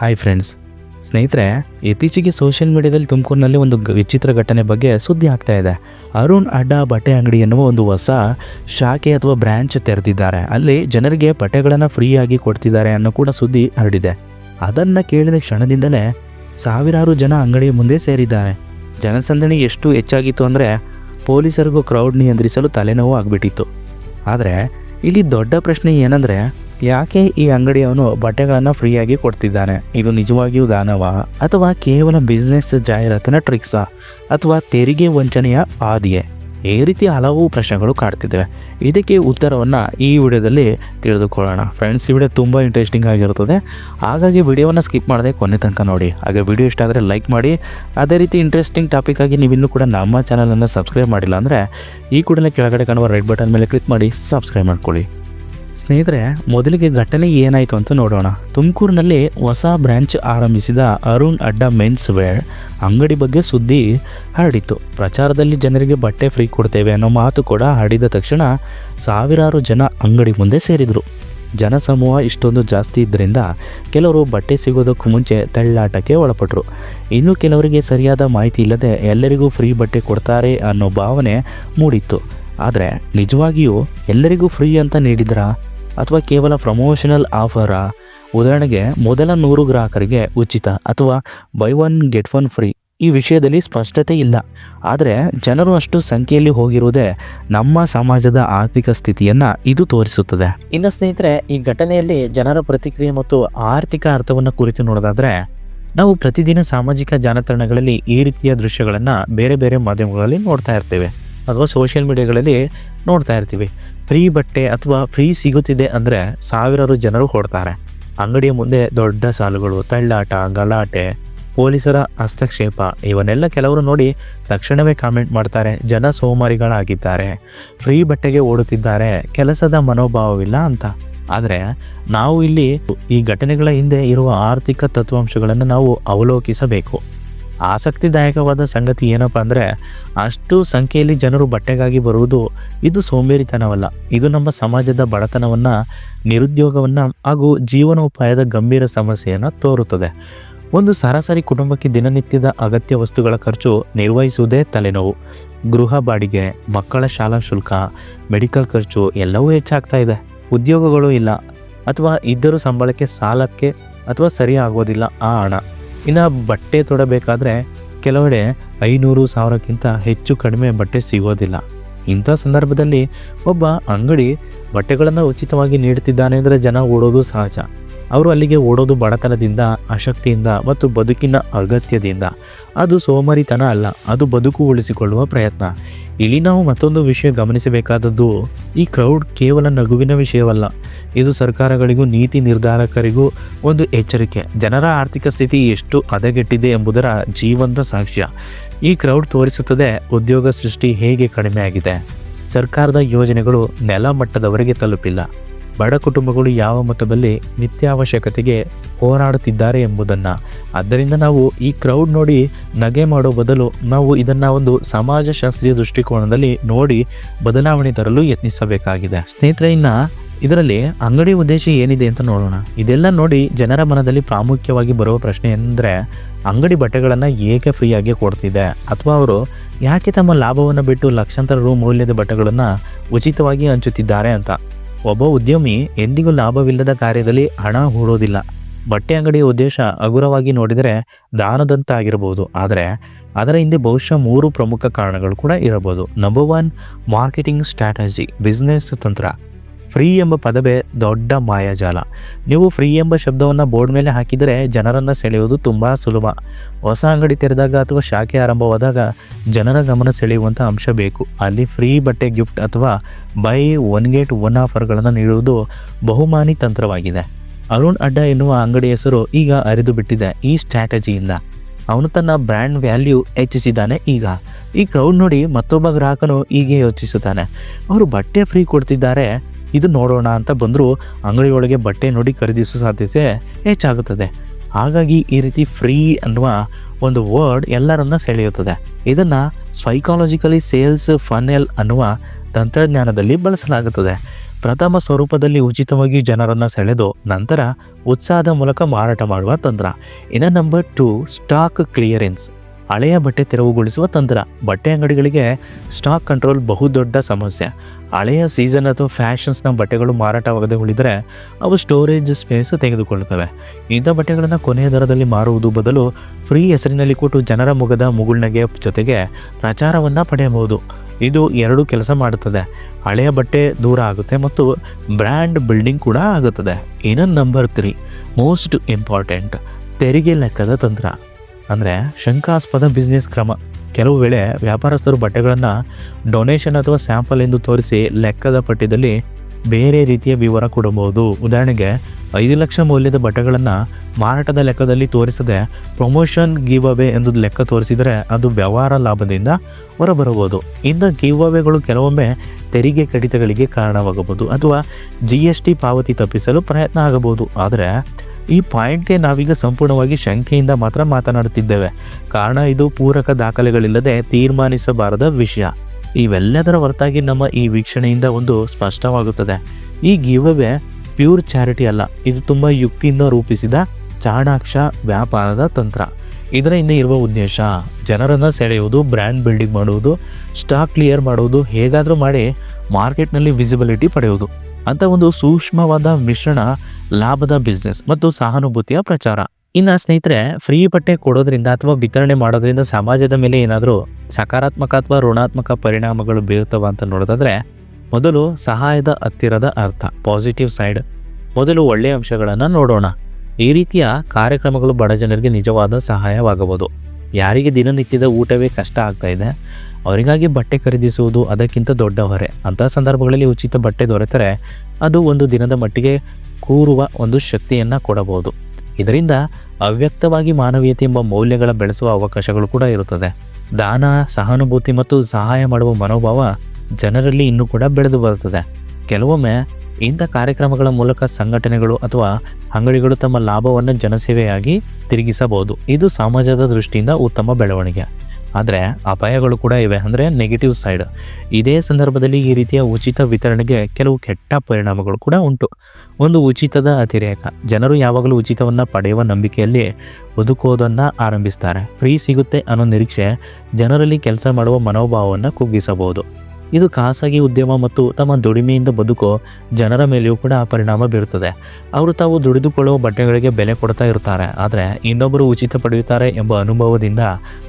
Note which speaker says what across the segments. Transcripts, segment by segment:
Speaker 1: Hi friends ಸ್ನೇಹಿತರೆ, ಇತ್ತೀಚೆಗೆ social ಮೀಡಿಯಾದಲ್ಲಿ ತುಮಕೂರಿನಲ್ಲಿ ಒಂದು ವಿಚಿತ್ರ ಘಟನೆ ಬಗ್ಗೆ ಸುದ್ದಿ ಆಗ್ತಾ ಇದೆ. ಅರುಣ್ ಅಡ್ಡ ಬಟ್ಟೆ ಅಂಗಡಿ ಎನ್ನುವ ಒಂದು ಹೊಸ ಶಾಖೆ ಅಥವಾ ಬ್ರ್ಯಾಂಚ್ ತೆರೆದಿದ್ದಾರೆ. ಅಲ್ಲಿ ಜನರಿಗೆ ಬಟ್ಟೆಗಳನ್ನು ಫ್ರೀಯಾಗಿ ಕೊಡ್ತಿದ್ದಾರೆ ಅನ್ನೋ ಕೂಡ ಸುದ್ದಿ ಹರಡಿದೆ. ಅದನ್ನು ಕೇಳಿದ ಕ್ಷಣದಿಂದಲೇ ಸಾವಿರಾರು ಜನ ಅಂಗಡಿಯ ಮುಂದೆ ಸೇರಿದ್ದಾರೆ. ಜನಸಂದಣಿ ಎಷ್ಟು ಹೆಚ್ಚಾಗಿತ್ತು ಅಂದರೆ ಪೊಲೀಸರಿಗೂ ಕ್ರೌಡ್ ನಿಯಂತ್ರಿಸಲು ತಲೆನೋವು ಆಗಿಬಿಟ್ಟಿತ್ತು. ಆದರೆ, ಇಲ್ಲಿ ದೊಡ್ಡ ಪ್ರಶ್ನೆ ಏನಂದರೆ ಯಾಕೆ ಈ ಅಂಗಡಿಯವನು ಬಟ್ಟೆಗಳನ್ನು ಫ್ರೀಯಾಗಿ ಕೊಡ್ತಿದ್ದಾನೆ? ಇದು ನಿಜವಾಗಿಯೂ ದಾನವ? ಅಥವಾ ಕೇವಲ ಬಿಸ್ನೆಸ್ ಜಾಹೀರಾತಿನ ಟ್ರಿಕ್ಸಾ ಅಥವಾ ತೆರಿಗೆ ವಂಚನೆಯ ಆದಿಯೇ? ಈ ರೀತಿ ಹಲವು ಪ್ರಶ್ನೆಗಳು ಕಾಡ್ತಿದ್ದಾವೆ. ಇದಕ್ಕೆ ಉತ್ತರವನ್ನು ಈ ವಿಡಿಯೋದಲ್ಲಿ ತಿಳಿದುಕೊಳ್ಳೋಣ. ಫ್ರೆಂಡ್ಸ್ ಈ ವಿಡಿಯೋ ತುಂಬ ಇಂಟ್ರೆಸ್ಟಿಂಗ್ ಆಗಿರುತ್ತದೆ. ಹಾಗಾಗಿ ವಿಡಿಯೋವನ್ನು ಸ್ಕಿಪ್ ಮಾಡದೆ ಕೊನೆ ತನಕ ನೋಡಿ. ಹಾಗೆ ವಿಡಿಯೋ ಇಷ್ಟ ಆದರೆ ಲೈಕ್ ಮಾಡಿ. ಅದೇ ರೀತಿ ಇಂಟ್ರೆಸ್ಟಿಂಗ್ ಟಾಪಿಕ್ ಆಗಿ ನೀವಿನ್ನೂ ಕೂಡ ನಮ್ಮ ಚಾನಲನ್ನು ಸಬ್ಸ್ಕ್ರೈಬ್ ಮಾಡಿಲ್ಲ ಅಂದರೆ ಈ ಕೂಡಲೇ ಕೆಳಗಡೆ ಕಾಣುವ ರೆಡ್ ಬಟನ್ ಮೇಲೆ ಕ್ಲಿಕ್ ಮಾಡಿ ಸಬ್ಸ್ಕ್ರೈಬ್ ಮಾಡ್ಕೊಳ್ಳಿ. ಸ್ನೇಹಿತರೆ, ಮೊದಲಿಗೆ ಘಟನೆ ಏನಾಯಿತು ಅಂತ ನೋಡೋಣ. ತುಮಕೂರಿನಲ್ಲಿ ಹೊಸ ಬ್ರ್ಯಾಂಚ್ ಆರಂಭಿಸಿದ ಅರುಣ್ ಅಡ್ಡ ಮೆನ್ಸ್ ವೇರ್ ಅಂಗಡಿ ಬಗ್ಗೆ ಸುದ್ದಿ ಹರಡಿತ್ತು. ಪ್ರಚಾರದಲ್ಲಿ ಜನರಿಗೆ ಬಟ್ಟೆ ಫ್ರೀ ಕೊಡ್ತೇವೆ ಅನ್ನೋ ಮಾತು ಕೂಡ ಹಾಡಿದ ತಕ್ಷಣ ಸಾವಿರಾರು ಜನ ಅಂಗಡಿ ಮುಂದೆ ಸೇರಿದರು. ಜನಸಮೂಹ ಇಷ್ಟೊಂದು ಜಾಸ್ತಿ ಇದ್ದರಿಂದ ಕೆಲವರು ಬಟ್ಟೆ ಸಿಗೋದಕ್ಕೂ ಮುಂಚೆ ತಳ್ಳಾಟಕ್ಕೆ ಒಳಪಟ್ಟರು ಇನ್ನು ಕೆಲವರಿಗೆ ಸರಿಯಾದ ಮಾಹಿತಿ ಇಲ್ಲದೆ ಎಲ್ಲರಿಗೂ ಫ್ರೀ ಬಟ್ಟೆ ಕೊಡ್ತಾರೆ ಅನ್ನೋ ಭಾವನೆ ಮೂಡಿತ್ತು. ಆದರೆ ನಿಜವಾಗಿಯೂ ಎಲ್ಲರಿಗೂ ಫ್ರೀ ಅಂತ ನೀಡಿದ್ರಾ? ಅಥವಾ ಕೇವಲ ಪ್ರಮೋಷನಲ್ ಆಫರಾ? ಉದಾಹರಣೆಗೆ, ಮೊದಲ ನೂರು ಗ್ರಾಹಕರಿಗೆ ಉಚಿತ ಅಥವಾ buy one get one free ಈ ವಿಷಯದಲ್ಲಿ ಸ್ಪಷ್ಟತೆ ಇಲ್ಲ. ಆದರೆ ಜನರು ಅಷ್ಟು ಸಂಖ್ಯೆಯಲ್ಲಿ ಹೋಗಿರುವುದೇ ನಮ್ಮ ಸಮಾಜದ ಆರ್ಥಿಕ ಸ್ಥಿತಿಯನ್ನು ಇದು ತೋರಿಸುತ್ತದೆ. ಇನ್ನು ಸ್ನೇಹಿತರೆ, ಈ ಘಟನೆಯಲ್ಲಿ ಜನರ ಪ್ರತಿಕ್ರಿಯೆ ಮತ್ತು ಆರ್ಥಿಕ ಅರ್ಥವನ್ನು ಕುರಿತು ನೋಡೋದಾದರೆ, ನಾವು ಪ್ರತಿದಿನ ಸಾಮಾಜಿಕ ಜಾಲತಾಣಗಳಲ್ಲಿ ಈ ರೀತಿಯ ದೃಶ್ಯಗಳನ್ನು ಬೇರೆ ಬೇರೆ ಮಾಧ್ಯಮಗಳಲ್ಲಿ ನೋಡ್ತಾ ಇರ್ತೇವೆ. ಅಥವಾ ಸೋಷಿಯಲ್ ಮೀಡಿಯಾಗಳಲ್ಲಿ ನೋಡ್ತಾ ಇರ್ತೀವಿ. ಫ್ರೀ ಬಟ್ಟೆ ಅಥವಾ ಫ್ರೀ ಸಿಗುತ್ತಿದೆ ಅಂದರೆ ಸಾವಿರಾರು ಜನರು ಹೊಡ್ತಾರೆ ಅಂಗಡಿಯ ಮುಂದೆ ದೊಡ್ಡ ಸಾಲುಗಳು, ತಳ್ಳಾಟ, ಗಲಾಟೆ, ಪೊಲೀಸರ ಹಸ್ತಕ್ಷೇಪ ಇವನ್ನೆಲ್ಲ ಕೆಲವರು ನೋಡಿ ತಕ್ಷಣವೇ ಕಾಮೆಂಟ್ ಮಾಡ್ತಾರೆ. ಜನ ಸೋಮಾರಿಗಳಾಗಿದ್ದಾರೆ. ಫ್ರೀ ಬಟ್ಟೆಗೆ ಓಡುತ್ತಿದ್ದಾರೆ. ಕೆಲಸದ ಮನೋಭಾವವಿಲ್ಲ ಅಂತ. ಆದರೆ ನಾವು ಇಲ್ಲಿ ಈ ಘಟನೆಗಳ ಹಿಂದೆ ಇರುವ ಆರ್ಥಿಕ ತತ್ವಾಂಶಗಳನ್ನು ನಾವು ಅವಲೋಕಿಸಬೇಕು. ಆಸಕ್ತಿದಾಯಕವಾದ ಸಂಗತಿ ಏನಪ್ಪ ಅಂದರೆ ಅಷ್ಟು ಸಂಖ್ಯೆಯಲ್ಲಿ ಜನರು ಬಟ್ಟೆಗಾಗಿ ಬರುವುದು ಇದು ಸೋಂಬೇರಿತನವಲ್ಲ. ಇದು ನಮ್ಮ ಸಮಾಜದ ಬಡತನವನ್ನು, ನಿರುದ್ಯೋಗವನ್ನು ಹಾಗೂ ಜೀವನೋಪಾಯದ ಗಂಭೀರ ಸಮಸ್ಯೆಯನ್ನು ತೋರುತ್ತದೆ. ಒಂದು ಸರಾಸರಿ ಕುಟುಂಬಕ್ಕೆ ದಿನನಿತ್ಯದ ಅಗತ್ಯ ವಸ್ತುಗಳ ಖರ್ಚು ನಿರ್ವಹಿಸುವುದೇ ತಲೆನೋವು. ಗೃಹ ಬಾಡಿಗೆ, ಮಕ್ಕಳ ಶಾಲಾ ಶುಲ್ಕ, ಮೆಡಿಕಲ್ ಖರ್ಚು ಎಲ್ಲವೂ ಹೆಚ್ಚಾಗ್ತಾ ಇದೆ. ಉದ್ಯೋಗಗಳು ಇಲ್ಲ. ಅಥವಾ ಇದ್ದರೂ ಸಂಬಳಕ್ಕೆ ಸಾಲಕ್ಕೆ ಅಥವಾ ಸರಿ ಆಗೋದಿಲ್ಲ ಆ ಹಣ. ಇನ್ನು ಬಟ್ಟೆ ತೊಡಬೇಕಾದ್ರೆ ಕೆಲವೆಡೆ ಐನೂರು ಸಾವಿರಕ್ಕಿಂತ ಹೆಚ್ಚು ಕಡಿಮೆ ಬಟ್ಟೆ ಸಿಗೋದಿಲ್ಲ. ಇಂಥ ಸಂದರ್ಭದಲ್ಲಿ ಒಬ್ಬ ಅಂಗಡಿ ಬಟ್ಟೆಗಳನ್ನು ಉಚಿತವಾಗಿ ನೀಡುತ್ತಿದ್ದಾನೆ ಅಂದರೆ ಜನ ಓಡೋದು ಸಹಜ. ಅವರು ಅಲ್ಲಿಗೆ ಓಡೋದು ಬಡತನದಿಂದ ಅಶಕ್ತಿಯಿಂದ ಮತ್ತು ಬದುಕಿನ ಅಗತ್ಯದಿಂದ. ಅದು ಸೋಮರಿತನ ಅಲ್ಲ, ಅದು ಬದುಕು ಉಳಿಸಿಕೊಳ್ಳುವ ಪ್ರಯತ್ನ. ಇಲ್ಲಿ ನಾವು ಮತ್ತೊಂದು ವಿಷಯ ಗಮನಿಸಬೇಕಾದದ್ದು, ಈ ಕ್ರೌಡ್ ಕೇವಲ ನಗುವಿನ ವಿಷಯವಲ್ಲ, ಇದು ಸರ್ಕಾರಗಳಿಗೂ, ನೀತಿ ನಿರ್ಧಾರಕರಿಗೂ ಒಂದು ಎಚ್ಚರಿಕೆ. ಜನರ ಆರ್ಥಿಕ ಸ್ಥಿತಿ ಎಷ್ಟು ಹದಗೆಟ್ಟಿದೆ ಎಂಬುದರ ಜೀವಂತ ಸಾಕ್ಷ್ಯ. ಈ ಕ್ರೌಡ್ ತೋರಿಸುತ್ತದೆ ಉದ್ಯೋಗ ಸೃಷ್ಟಿ ಹೇಗೆ ಕಡಿಮೆ ಆಗಿದೆ ಸರ್ಕಾರದ ಯೋಜನೆಗಳು ನೆಲ ಮಟ್ಟದವರೆಗೆ ತಲುಪಿಲ್ಲ. ಬಡ ಕುಟುಂಬಗಳು ಯಾವ ಮಟ್ಟದಲ್ಲಿ ನಿತ್ಯಾವಶ್ಯಕತೆಗೆ ಹೋರಾಡುತ್ತಿದ್ದಾರೆ ಎಂಬುದನ್ನು. ಆದ್ದರಿಂದ ನಾವು ಈ ಕ್ರೌಡ್ ನೋಡಿ ನಗೆ ಮಾಡೋ ಬದಲು ನಾವು ಇದನ್ನು ಒಂದು ಸಮಾಜಶಾಸ್ತ್ರೀಯ ದೃಷ್ಟಿಕೋನದಲ್ಲಿ ನೋಡಿ ಬದಲಾವಣೆ ತರಲು ಯತ್ನಿಸಬೇಕಾಗಿದೆ. ಸ್ನೇಹಿತರೆ, ಇನ್ನು ಇದರಲ್ಲಿ ಅಂಗಡಿ ಉದ್ದೇಶ ಏನಿದೆ ಅಂತ ನೋಡೋಣ. ಇದೆಲ್ಲ ನೋಡಿ ಜನರ ಮನದಲ್ಲಿ ಪ್ರಾಮುಖ್ಯವಾಗಿ ಬರುವ ಪ್ರಶ್ನೆ ಎಂದರೆ ಅಂಗಡಿ ಬಟ್ಟೆಗಳನ್ನು ಏಕೆ ಫ್ರೀಯಾಗಿ ಕೊಡ್ತಿದೆ? ಅಥವಾ ಅವರು ಯಾಕೆ ತಮ್ಮ ಲಾಭವನ್ನು ಬಿಟ್ಟು ಲಕ್ಷಾಂತರ ರೂ ಮೌಲ್ಯದ ಬಟ್ಟೆಗಳನ್ನು ಉಚಿತವಾಗಿ ಹಂಚುತ್ತಿದ್ದಾರೆ ಅಂತ. ಒಬ್ಬ ಉದ್ಯಮಿ ಎಂದಿಗೂ ಲಾಭವಿಲ್ಲದ ಕಾರ್ಯದಲ್ಲಿ ಹಣ ಹೂಡೋದಿಲ್ಲ. ಬಟ್ಟೆ ಅಂಗಡಿಯ ಉದ್ದೇಶ ಹಗುರವಾಗಿ ನೋಡಿದರೆ ದಾನದಂತಾಗಿರಬಹುದು. ಆದರೆ ಅದರ ಹಿಂದೆ ಬಹುಶಃ ಮೂರು ಪ್ರಮುಖ ಕಾರಣಗಳು ಕೂಡ ಇರಬಹುದು. Number one marketing strategy business ತಂತ್ರ. ಫ್ರೀ ಎಂಬ ಪದವೇ ದೊಡ್ಡ ಮಾಯಾಜಾಲ. ನೀವು ಫ್ರೀ ಎಂಬ ಶಬ್ದವನ್ನು ಬೋರ್ಡ್ ಮೇಲೆ ಹಾಕಿದರೆ ಜನರನ್ನು ಸೆಳೆಯುವುದು ತುಂಬ ಸುಲಭ. ಹೊಸ ಅಂಗಡಿ ತೆರೆದಾಗ ಅಥವಾ ಶಾಖೆ ಆರಂಭವಾದಾಗ ಜನರ ಗಮನ ಸೆಳೆಯುವಂಥ ಅಂಶ ಬೇಕು. ಅಲ್ಲಿ ಫ್ರೀ ಬಟ್ಟೆ ಗಿಫ್ಟ್ ಅಥವಾ ಬೈ ಒನ್ ಗೇಟ್ ಒನ್ ಆಫರ್ಗಳನ್ನು ನೀಡುವುದು ಬಹುಮಾನಿ ತಂತ್ರವಾಗಿದೆ. ಅರುಣ್ ಅಡ್ಡ ಎನ್ನುವ ಅಂಗಡಿ ಹೆಸರು ಈಗ ಅರಿದು ಬಿಟ್ಟಿದೆ ಈ ಸ್ಟ್ರಾಟಜಿಯಿಂದ. ಅವನು ತನ್ನ ಬ್ರ್ಯಾಂಡ್ ವ್ಯಾಲ್ಯೂ ಹೆಚ್ಚಿಸಿದ್ದಾನೆ ಈಗ. ಈ ಕ್ರೌಡ್ ನೋಡಿ ಮತ್ತೊಬ್ಬ ಗ್ರಾಹಕನು ಹೀಗೆ ಯೋಚಿಸುತ್ತಾನೆ. ಅವರು ಬಟ್ಟೆ ಫ್ರೀ ಕೊಡ್ತಿದ್ದಾರೆ ಇದು ನೋಡೋಣ ಅಂತ ಬಂದರೂ ಅಂಗಡಿಯೊಳಗೆ ಬಟ್ಟೆ ನೋಡಿ ಖರೀದಿಸೋ ಸಾಧ್ಯತೆ ಹೆಚ್ಚಾಗುತ್ತದೆ. ಹಾಗಾಗಿ ಈ ರೀತಿ ಫ್ರೀ ಅನ್ನುವ ಒಂದು ವರ್ಡ್ ಎಲ್ಲರನ್ನ ಸೆಳೆಯುತ್ತದೆ. ಇದನ್ನು ಸೈಕಾಲಜಿಕಲಿ ಸೇಲ್ಸ್ ಫನೆಲ್ ಅನ್ನುವ ತಂತ್ರಜ್ಞಾನದಲ್ಲಿ ಬಳಸಲಾಗುತ್ತದೆ. ಪ್ರಥಮ ಸ್ವರೂಪದಲ್ಲಿ ಉಚಿತವಾಗಿ ಜನರನ್ನು ಸೆಳೆದು ನಂತರ ಉತ್ಸಾಹದ ಮೂಲಕ ಮಾರಾಟ ಮಾಡುವ ತಂತ್ರ. ಇನ್ನು ನಂಬರ್ ಟು ಸ್ಟಾಕ್ ಕ್ಲಿಯರೆನ್ಸ್ ಹಳೆಯ ಬಟ್ಟೆ ತೆರವುಗೊಳಿಸುವ ತಂತ್ರ. ಬಟ್ಟೆ ಅಂಗಡಿಗಳಿಗೆ ಸ್ಟಾಕ್ ಕಂಟ್ರೋಲ್ ಬಹುದೊಡ್ಡ ಸಮಸ್ಯೆ. ಹಳೆಯ ಸೀಸನ್ ಅಥವಾ ಫ್ಯಾಷನ್ಸ್ನ ಬಟ್ಟೆಗಳು ಮಾರಾಟವಾಗದೆ ಉಳಿದರೆ ಅವು ಸ್ಟೋರೇಜ್ ಸ್ಪೇಸ್ ತೆಗೆದುಕೊಳ್ಳುತ್ತವೆ. ಇಂಥ ಬಟ್ಟೆಗಳನ್ನು ಕೊನೆಯ ದರದಲ್ಲಿ ಮಾರುವುದು ಬದಲು ಫ್ರೀ ಹೆಸರಿನಲ್ಲಿ ಕೊಟ್ಟು ಜನರ ಮುಗದ ಮುಗುಳ್ನಗೆ ಜೊತೆಗೆ ಪ್ರಚಾರವನ್ನು ಪಡೆಯಬಹುದು. ಇದು ಎರಡು ಕೆಲಸ ಮಾಡುತ್ತದೆ. ಹಳೆಯ ಬಟ್ಟೆ ದೂರ ಆಗುತ್ತೆ ಮತ್ತು ಬ್ರ್ಯಾಂಡ್ ಬಿಲ್ಡಿಂಗ್ ಕೂಡ ಆಗುತ್ತದೆ. ಇನ್ನೊಂದು ನಂಬರ್ ತ್ರೀ ಮೋಸ್ಟ್ ಇಂಪಾರ್ಟೆಂಟ್ ತೆರಿಗೆ ಲೆಕ್ಕದ ತಂತ್ರ. ಅಂದರೆ ಶಂಕಾಸ್ಪದ ಬಿಸ್ನೆಸ್ ಕ್ರಮ. ಕೆಲವು ವೇಳೆ ವ್ಯಾಪಾರಸ್ಥರು ಬಟ್ಟೆಗಳನ್ನು ಡೊನೇಷನ್ ಅಥವಾ ಸ್ಯಾಂಪಲ್ ಎಂದು ತೋರಿಸಿ ಲೆಕ್ಕದ ಪಠ್ಯದಲ್ಲಿ ಬೇರೆ ರೀತಿಯ ವಿವರ ಕೊಡಬಹುದು. ಉದಾಹರಣೆಗೆ, ಐದು ಲಕ್ಷ ಮೌಲ್ಯದ ಬಟ್ಟೆಗಳನ್ನು ಮಾರಾಟದ ಲೆಕ್ಕದಲ್ಲಿ ತೋರಿಸದೆ ಪ್ರಮೋಷನ್ ಗಿವ್ ಅವೇ ಎಂದು ಲೆಕ್ಕ ತೋರಿಸಿದರೆ ಅದು ವ್ಯವಹಾರ ಲಾಭದಿಂದ ಹೊರಬರಬಹುದು. ಇಂಥ ಗಿವ್ ಅವೇಗಳು ಕೆಲವೊಮ್ಮೆ ತೆರಿಗೆ ಕಡಿತಗಳಿಗೆ ಕಾರಣವಾಗಬಹುದು ಅಥವಾ ಜಿ ಎಸ್ ಟಿ ಪಾವತಿ ತಪ್ಪಿಸಲು ಪ್ರಯತ್ನ ಆಗಬಹುದು. ಆದರೆ ಈ ಪಾಯಿಂಟ್ಗೆ ನಾವೀಗ ಸಂಪೂರ್ಣವಾಗಿ ಶಂಕೆಯಿಂದ ಮಾತ್ರ ಮಾತನಾಡುತ್ತಿದ್ದೇವೆ. ಕಾರಣ ಇದು ಪೂರಕ ದಾಖಲೆಗಳಿಲ್ಲದೆ ತೀರ್ಮಾನಿಸಬಾರದ ವಿಷಯ. ಇವೆಲ್ಲದರ ಹೊರತಾಗಿ ನಮ್ಮ ಈ ವೀಕ್ಷಣೆಯಿಂದ ಒಂದು ಸ್ಪಷ್ಟವಾಗುತ್ತದೆ. ಈ ಗೀವವೇ ಪ್ಯೂರ್ ಚಾರಿಟಿ ಅಲ್ಲ, ಇದು ತುಂಬ ಯುಕ್ತಿಯಿಂದ ರೂಪಿಸಿದ ಚಾಣಾಕ್ಷ ವ್ಯಾಪಾರದ ತಂತ್ರ. ಇದರ ಹಿಂದೆ ಇರುವ ಉದ್ದೇಶ, ಜನರನ್ನು ಸೆಳೆಯುವುದು, ಬ್ರ್ಯಾಂಡ್ ಬಿಲ್ಡಿಂಗ್ ಮಾಡುವುದು, ಸ್ಟಾಕ್ ಕ್ಲಿಯರ್ ಮಾಡುವುದು, ಹೇಗಾದರೂ ಮಾಡಿ ಮಾರ್ಕೆಟ್ನಲ್ಲಿ ವಿಸಿಬಿಲಿಟಿ ಪಡೆಯುವುದು. ಅಂತ ಒಂದು ಸೂಕ್ಷ್ಮವಾದ ಮಿಶ್ರಣ ಲಾಭದ ಬಿಸ್ನೆಸ್ ಮತ್ತು ಸಹಾನುಭೂತಿಯ ಪ್ರಚಾರ. ಇನ್ನು ಸ್ನೇಹಿತರೆ ಫ್ರೀ ಬಟ್ಟೆ ಕೊಡೋದ್ರಿಂದ ಅಥವಾ ವಿತರಣೆ ಮಾಡೋದ್ರಿಂದ ಸಮಾಜದ ಮೇಲೆ ಏನಾದರೂ ಸಕಾರಾತ್ಮಕ ಅಥವಾ ಋಣಾತ್ಮಕ ಪರಿಣಾಮಗಳು ಬೀರುತ್ತವ ಅಂತ ನೋಡೋದಾದ್ರೆ, ಮೊದಲು ಸಹಾಯದ ಹತ್ತಿರದ ಅರ್ಥ ಪಾಸಿಟಿವ್ ಸೈಡ್ ಮೊದಲು ಒಳ್ಳೆಯ ಅಂಶಗಳನ್ನು ನೋಡೋಣ. ಈ ರೀತಿಯ ಕಾರ್ಯಕ್ರಮಗಳು ಬಡ ಜನರಿಗೆ ನಿಜವಾದ ಸಹಾಯವಾಗಬಹುದು. ಯಾರಿಗೆ ದಿನನಿತ್ಯದ ಊಟವೇ ಕಷ್ಟ ಆಗ್ತಾ ಇದೆ ಅವರಿಗಾಗಿ ಬಟ್ಟೆ ಖರೀದಿಸುವುದು ಅದಕ್ಕಿಂತ ದೊಡ್ಡ ಹೊರೆ. ಅಂತಹ ಸಂದರ್ಭಗಳಲ್ಲಿ ಉಚಿತ ಬಟ್ಟೆ ದೊರೆತರೆ ಅದು ಒಂದು ದಿನದ ಮಟ್ಟಿಗೆ ಕೂರುವ ಒಂದು ಶಕ್ತಿಯನ್ನು ಕೊಡಬಹುದು. ಇದರಿಂದ ಅವ್ಯಕ್ತವಾಗಿ ಮಾನವೀಯತೆ ಎಂಬ ಮೌಲ್ಯಗಳ ಬೆಳೆಸುವ ಅವಕಾಶಗಳು ಕೂಡ ಇರುತ್ತದೆ. ದಾನ, ಸಹಾನುಭೂತಿ ಮತ್ತು ಸಹಾಯ ಮಾಡುವ ಮನೋಭಾವ ಜನರಲ್ಲಿ ಇನ್ನೂ ಕೂಡ ಬೆಳೆದು ಬರುತ್ತದೆ. ಕೆಲವೊಮ್ಮೆ ಇಂಥ ಕಾರ್ಯಕ್ರಮಗಳ ಮೂಲಕ ಸಂಘಟನೆಗಳು ಅಥವಾ ಅಂಗಡಿಗಳು ತಮ್ಮ ಲಾಭವನ್ನು ಜನಸೇವೆಯಾಗಿ ತಿರುಗಿಸಬಹುದು. ಇದು ಸಮಾಜದ ದೃಷ್ಟಿಯಿಂದ ಉತ್ತಮ ಬೆಳವಣಿಗೆ. ಆದರೆ ಅಪಾಯಗಳು ಕೂಡ ಇವೆ. ಅಂದರೆ ನೆಗೆಟಿವ್ ಸೈಡ್ ಇದೇ ಸಂದರ್ಭದಲ್ಲಿ ಈ ರೀತಿಯ ಉಚಿತ ವಿತರಣೆಗೆ ಕೆಲವು ಕೆಟ್ಟ ಪರಿಣಾಮಗಳು ಕೂಡ ಉಂಟು. ಒಂದು ಉಚಿತದ ಅತಿರೇಕ. ಜನರು ಯಾವಾಗಲೂ ಉಚಿತವನ್ನು ಪಡೆಯುವ ನಂಬಿಕೆಯಲ್ಲಿ ಬದುಕೋದನ್ನು ಆರಂಭಿಸ್ತಾರೆ. ಫ್ರೀ ಸಿಗುತ್ತೆ ಅನ್ನೋ ನಿರೀಕ್ಷೆ ಜನರಲ್ಲಿ ಕೆಲಸ ಮಾಡುವ ಮನೋಭಾವವನ್ನು ಕುಗ್ಗಿಸಬಹುದು. ಇದು ಖಾಸಗಿ ಉದ್ಯಮ ಮತ್ತು ತಮ್ಮ ದುಡಿಮೆಯಿಂದ ಬದುಕೋ ಜನರ ಮೇಲೆಯೂ ಕೂಡ ಪರಿಣಾಮ ಬೀರುತ್ತದೆ. ಅವರು ತಾವು ದುಡಿದುಕೊಳ್ಳುವ ಬಟ್ಟೆಗಳಿಗೆ ಬೆಲೆ ಕೊಡ್ತಾ ಇರ್ತಾರೆ ಆದರೆ ಇನ್ನೊಬ್ಬರು ಉಚಿತ ಪಡೆಯುತ್ತಾರೆ ಎಂಬ ಅನುಭವದಿಂದ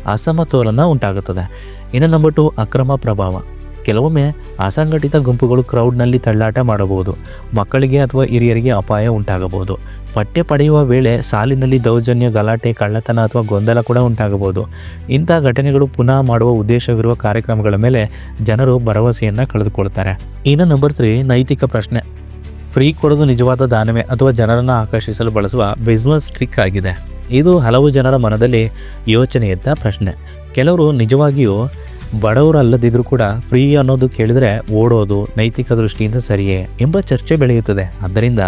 Speaker 1: ಅಸಮತೋಲನ ಉಂಟಾಗುತ್ತದೆ. ಇನ್ನು ನಂಬರ್ ಟು ಅಕ್ರಮ ಪ್ರಭಾವ. ಕೆಲವೊಮ್ಮೆ ಅಸಂಘಟಿತ ಗುಂಪುಗಳು ಕ್ರೌಡ್ನಲ್ಲಿ ತಳ್ಳಾಟ ಮಾಡಬಹುದು. ಮಕ್ಕಳಿಗೆ ಅಥವಾ ಹಿರಿಯರಿಗೆ ಅಪಾಯ ಉಂಟಾಗಬಹುದು. ಪಠ್ಯ ಪಡೆಯುವ ವೇಳೆ ಸಾಲಿನಲ್ಲಿ ದೌರ್ಜನ್ಯ, ಗಲಾಟೆ, ಕಳ್ಳತನ ಅಥವಾ ಗೊಂದಲ ಕೂಡ ಉಂಟಾಗಬಹುದು. ಇಂಥ ಘಟನೆಗಳು ಪುನಃ ಮಾಡುವ ಉದ್ದೇಶವಿರುವ ಕಾರ್ಯಕ್ರಮಗಳ ಮೇಲೆ ಜನರು ಭರವಸೆಯನ್ನು ಕಳೆದುಕೊಳ್ತಾರೆ. ಇನ್ನು ನಂಬರ್ ತ್ರೀ ನೈತಿಕ ಪ್ರಶ್ನೆ. ಫ್ರೀ ಕೊಡೋದು ನಿಜವಾದ ದಾನವೇ ಅಥವಾ ಜನರನ್ನು ಆಕರ್ಷಿಸಲು ಬಳಸುವ ಬಿಸ್ನೆಸ್ ಟ್ರಿಕ್ ಆಗಿದೆ. ಇದು ಹಲವು ಜನರ ಮನದಲ್ಲಿ ಯೋಚನೆ ಎದ್ದ ಪ್ರಶ್ನೆ. ಕೆಲವರು ನಿಜವಾಗಿಯೂ ಬಡವರಲ್ಲದಿದ್ರೂ ಕೂಡ ಫ್ರೀ ಅನ್ನೋದು ಕೇಳಿದರೆ ಓಡೋದು, ನೈತಿಕ ದೃಷ್ಟಿಯಿಂದ ಸರಿಯೇ ಎಂಬ ಚರ್ಚೆ ಬೆಳೆಯುತ್ತದೆ. ಆದ್ದರಿಂದ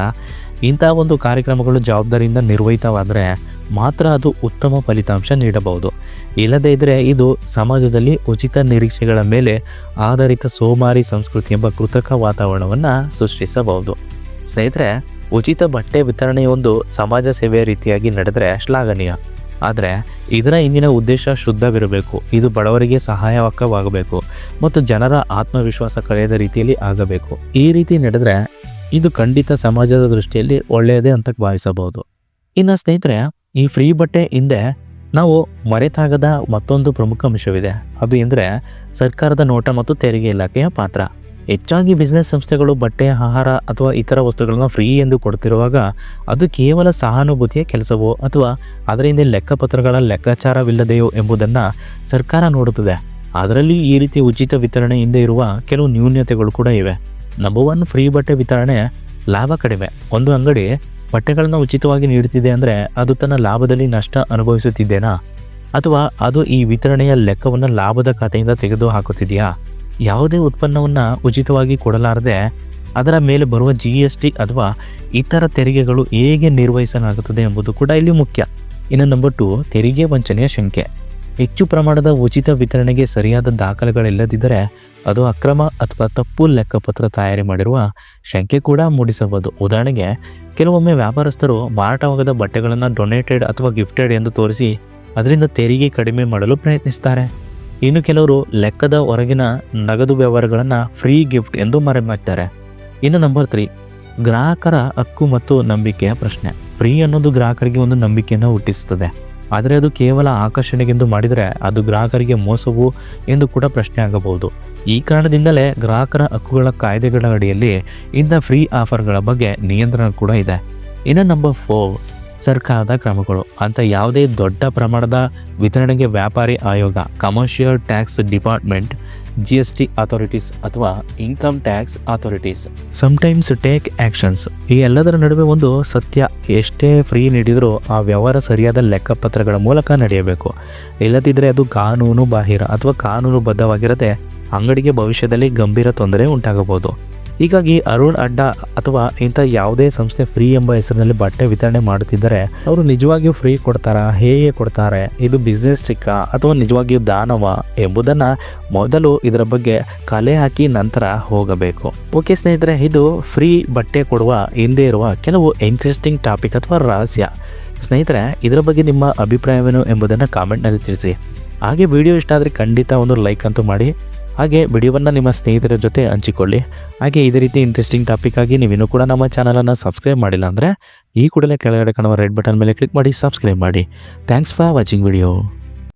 Speaker 1: ಇಂಥ ಒಂದು ಕಾರ್ಯಕ್ರಮಗಳು ಜವಾಬ್ದಾರಿಯಿಂದ ನಿರ್ವಹಿತವಾದರೆ ಮಾತ್ರ ಅದು ಉತ್ತಮ ಫಲಿತಾಂಶ ನೀಡಬಹುದು. ಇಲ್ಲದೇ ಇದ್ದರೆ ಇದು ಸಮಾಜದಲ್ಲಿ ಉಚಿತ ನಿರೀಕ್ಷೆಗಳ ಮೇಲೆ ಆಧಾರಿತ ಸೋಮಾರಿ ಸಂಸ್ಕೃತಿ ಎಂಬ ಕೃತಕ ವಾತಾವರಣವನ್ನು ಸೃಷ್ಟಿಸಬಹುದು. ಸ್ನೇಹಿತರೆ, ಉಚಿತ ಬಟ್ಟೆ ವಿತರಣೆಯೊಂದು ಸಮಾಜ ಸೇವೆಯ ರೀತಿಯಾಗಿ ನಡೆದರೆ ಶ್ಲಾಘನೀಯ. ಆದರೆ ಇದರ ಹಿಂದಿನ ಉದ್ದೇಶ ಶುದ್ಧವಿರಬೇಕು. ಇದು ಬಡವರಿಗೆ ಸಹಾಯವಕ್ಕವಾಗಬೇಕು ಮತ್ತು ಜನರ ಆತ್ಮವಿಶ್ವಾಸ ಕಳೆಯದ ರೀತಿಯಲ್ಲಿ ಆಗಬೇಕು. ಈ ರೀತಿ ನಡೆದರೆ ಇದು ಖಂಡಿತ ಸಮಾಜದ ದೃಷ್ಟಿಯಲ್ಲಿ ಒಳ್ಳೆಯದೇ ಅಂತ ಭಾವಿಸಬಹುದು. ಇನ್ನು ಸ್ನೇಹಿತರೆ, ಈ ಫ್ರೀ ಬಟ್ಟೆ ಹಿಂದೆ ನಾವು ಮರೆತಾಗದ ಮತ್ತೊಂದು ಪ್ರಮುಖ ಅಂಶವಿದೆ. ಅದು ಎಂದರೆ ಸರ್ಕಾರದ ನೋಟ ಮತ್ತು ತೆರಿಗೆ ಇಲಾಖೆಯ ಪಾತ್ರ. ಹೆಚ್ಚಾಗಿ ಬಿಸ್ನೆಸ್ ಸಂಸ್ಥೆಗಳು ಬಟ್ಟೆ, ಆಹಾರ ಅಥವಾ ಇತರ ವಸ್ತುಗಳನ್ನು ಫ್ರೀ ಎಂದು ಕೊಡ್ತಿರುವಾಗ ಅದು ಕೇವಲ ಸಹಾನುಭೂತಿಯ ಕೆಲಸವೋ ಅಥವಾ ಅದರ ಹಿಂದೆ ಲೆಕ್ಕಪತ್ರಗಳ ಲೆಕ್ಕಾಚಾರವಿಲ್ಲದೆಯೋ ಎಂಬುದನ್ನು ಸರ್ಕಾರ ನೋಡುತ್ತದೆ. ಅದರಲ್ಲಿ ಈ ರೀತಿ ಉಚಿತ ವಿತರಣೆ ಹಿಂದೆ ಇರುವ ಕೆಲವು ನ್ಯೂನ್ಯತೆಗಳು ಕೂಡ ಇವೆ. ನಂಬರ್ ಒನ್ ಫ್ರೀ ಬಟ್ಟೆ ವಿತರಣೆ ಲಾಭ ಕಡಿಮೆ. ಒಂದು ಅಂಗಡಿ ಬಟ್ಟೆಗಳನ್ನು ಉಚಿತವಾಗಿ ನೀಡುತ್ತಿದೆ ಅಂದರೆ ಅದು ತನ್ನ ಲಾಭದಲ್ಲಿ ನಷ್ಟ ಅನುಭವಿಸುತ್ತಿದ್ದೇನಾ? ಅಥವಾ ಅದು ಈ ವಿತರಣೆಯ ಲೆಕ್ಕವನ್ನು ಲಾಭದ ಖಾತೆಯಿಂದ ತೆಗೆದು ಹಾಕುತ್ತಿದೆಯಾ ಯಾವುದೇ ಉತ್ಪನ್ನವನ್ನು ಉಚಿತವಾಗಿ ಕೊಡಲಾರದೆ ಅದರ ಮೇಲೆ ಬರುವ ಜಿ ಎಸ್ ಟಿ ಅಥವಾ ಇತರ ತೆರಿಗೆಗಳು ಹೇಗೆ ನಿರ್ವಹಿಸಲಾಗುತ್ತದೆ ಎಂಬುದು ಕೂಡ ಇಲ್ಲಿ ಮುಖ್ಯ. ಇನ್ನು ನಂಬರ್ ಟು ತೆರಿಗೆ ವಂಚನೆಯ ಶಂಕೆ. ಹೆಚ್ಚು ಪ್ರಮಾಣದ ಉಚಿತ ವಿತರಣೆಗೆ ಸರಿಯಾದ ದಾಖಲೆಗಳಿಲ್ಲದಿದ್ದರೆ ಅದು ಅಕ್ರಮ ಅಥವಾ ತಪ್ಪು ಲೆಕ್ಕಪತ್ರ ತಯಾರಿ ಮಾಡಿರುವ ಶಂಕೆ ಕೂಡ ಮೂಡಿಸಬಹುದು. ಉದಾಹರಣೆಗೆ, ಕೆಲವೊಮ್ಮೆ ವ್ಯಾಪಾರಸ್ಥರು ಮಾರಾಟವಾಗದ ಬಟ್ಟೆಗಳನ್ನು ಡೊನೇಟೆಡ್ ಅಥವಾ ಗಿಫ್ಟೆಡ್ ಎಂದು ತೋರಿಸಿ ಅದರಿಂದ ತೆರಿಗೆ ಕಡಿಮೆ ಮಾಡಲು ಪ್ರಯತ್ನಿಸ್ತಾರೆ. ಇನ್ನು ಕೆಲವರು ಲೆಕ್ಕದ ಹೊರಗಿನ ನಗದು ವ್ಯವಹಾರಗಳನ್ನು ಫ್ರೀ ಗಿಫ್ಟ್ ಎಂದು ಮರೆಮಾಚ್ತಾರೆ ಇನ್ನು ನಂಬರ್ ತ್ರೀ ಗ್ರಾಹಕರ ಹಕ್ಕು ಮತ್ತು ನಂಬಿಕೆಯ ಪ್ರಶ್ನೆ. ಫ್ರೀ ಅನ್ನೋದು ಗ್ರಾಹಕರಿಗೆ ಒಂದು ನಂಬಿಕೆಯನ್ನು ಹುಟ್ಟಿಸುತ್ತದೆ. ಆದರೆ ಅದು ಕೇವಲ ಆಕರ್ಷಣೆಗೆಂದು ಮಾಡಿದರೆ ಅದು ಗ್ರಾಹಕರಿಗೆ ಮೋಸವು ಎಂದು ಕೂಡ ಪ್ರಶ್ನೆ ಆಗಬಹುದು. ಈ ಕಾರಣದಿಂದಲೇ ಗ್ರಾಹಕರ ಹಕ್ಕುಗಳ ಕಾಯ್ದೆಗಳ ಅಡಿಯಲ್ಲಿ ಇಂಥ ಫ್ರೀ ಆಫರ್ಗಳ ಬಗ್ಗೆ ನಿಯಂತ್ರಣ ಕೂಡ ಇದೆ. ಇನ್ನು ನಂಬರ್ ಫೋರ್ ಸರ್ಕಾರದ ಕ್ರಮಗಳು ಅಂತ ಯಾವುದೇ ದೊಡ್ಡ ಪ್ರಮಾಣದ ವಿತರಣೆಗೆ ವ್ಯಾಪಾರಿ ಆಯೋಗ commercial tax department G S T authorities ಅಥವಾ income tax authorities sometimes take actions ಈ ಎಲ್ಲದರ ನಡುವೆ ಒಂದು ಸತ್ಯ ಎಷ್ಟೇ ಫ್ರೀ ನೀಡಿದರೂ ಆ ವ್ಯವಹಾರ ಸರಿಯಾದ ಲೆಕ್ಕಪತ್ರಗಳ ಮೂಲಕ ನಡೆಯಬೇಕು. ಇಲ್ಲದಿದ್ದರೆ ಅದು ಕಾನೂನು ಬಾಹಿರ ಅಥವಾ ಕಾನೂನುಬದ್ಧವಾಗಿರದೆ ಅಂಗಡಿಗೆ ಭವಿಷ್ಯದಲ್ಲಿ ಗಂಭೀರ ತೊಂದರೆ ಉಂಟಾಗಬಹುದು. ಹೀಗಾಗಿ ಅರುಣ್ ಅಡ್ಡ ಅಥವಾ ಇಂಥ ಯಾವುದೇ ಸಂಸ್ಥೆ ಫ್ರೀ ಎಂಬ ಹೆಸರಿನಲ್ಲಿ ಬಟ್ಟೆ ವಿತರಣೆ ಮಾಡುತ್ತಿದ್ದರೆ ಅವರು ನಿಜವಾಗಿಯೂ ಫ್ರೀ ಕೊಡ್ತಾರಾ? ಹೇಗೆ ಕೊಡ್ತಾರೆ? ಇದು ಬಿಸ್ನೆಸ್ ಟ್ರಿಕ್ಕಾ ಅಥವಾ ನಿಜವಾಗಿಯೂ ದಾನವ? ಎಂಬುದನ್ನು ಮೊದಲು ಇದರ ಬಗ್ಗೆ ಕಲೆ ಹಾಕಿ ನಂತರ ಹೋಗಬೇಕು. ಓಕೆ ಸ್ನೇಹಿತರೆ, ಇದು ಫ್ರೀ ಬಟ್ಟೆ ಕೊಡುವ ಹಿಂದೆ ಇರುವ ಕೆಲವು ಇಂಟ್ರೆಸ್ಟಿಂಗ್ ಟಾಪಿಕ್ ಅಥವಾ ರಹಸ್ಯ. ಸ್ನೇಹಿತರೆ, ಇದರ ಬಗ್ಗೆ ನಿಮ್ಮ ಅಭಿಪ್ರಾಯವೇನು ಎಂಬುದನ್ನು ಕಾಮೆಂಟ್ನಲ್ಲಿ ತಿಳಿಸಿ. ಹಾಗೆ ವಿಡಿಯೋ ಇಷ್ಟ ಆದರೆ ಖಂಡಿತ ಒಂದು ಲೈಕ್ ಅಂತೂ ಮಾಡಿ. ಹಾಗೆ ವಿಡಿಯೋವನ್ನು ನಿಮ್ಮ ಸ್ನೇಹಿತರ ಜೊತೆ ಹಂಚಿಕೊಳ್ಳಿ. ಹಾಗೆ ಇದೇ ರೀತಿ ಇಂಟ್ರೆಸ್ಟಿಂಗ್ ಟಾಪಿಕ್ ಆಗಿ ನೀವಿನ್ನೂ ಕೂಡ ನಮ್ಮ ಚಾನಲನ್ನು ಸಬ್ಸ್ಕ್ರೈಬ್ ಮಾಡಿಲ್ಲ ಅಂದರೆ ಈ ಕೂಡಲೇ ಕೆಳಗಡೆ ಕಾಣುವ ರೆಡ್ ಬಟನ್ ಮೇಲೆ ಕ್ಲಿಕ್ ಮಾಡಿ ಸಬ್ಸ್ಕ್ರೈಬ್ ಮಾಡಿ. Thanks for watching video